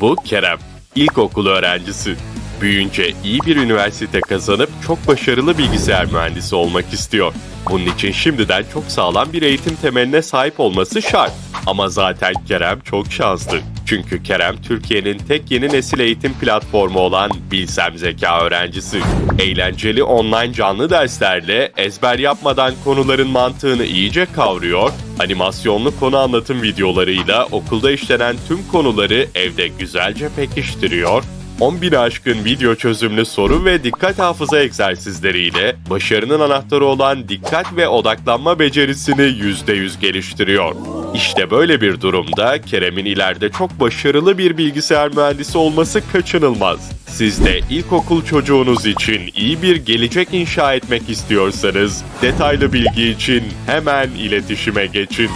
Bu Kerem, ilkokul öğrencisi. Büyüyünce iyi bir üniversite kazanıp çok başarılı bilgisayar mühendisi olmak istiyor. Bunun için şimdiden çok sağlam bir eğitim temeline sahip olması şart. Ama zaten Kerem çok şanslı. Çünkü Kerem Türkiye'nin tek yeni nesil eğitim platformu olan Bilsem Zeka öğrencisi. Eğlenceli online canlı derslerle ezber yapmadan konuların mantığını iyice kavruyor, animasyonlu konu anlatım videolarıyla okulda işlenen tüm konuları evde güzelce pekiştiriyor, 10 bin aşkın video çözümlü soru ve dikkat hafıza egzersizleriyle başarının anahtarı olan dikkat ve odaklanma becerisini %100 geliştiriyor. İşte böyle bir durumda Kerem'in ileride çok başarılı bir bilgisayar mühendisi olması kaçınılmaz. Siz de ilkokul çocuğunuz için iyi bir gelecek inşa etmek istiyorsanız detaylı bilgi için hemen iletişime geçin.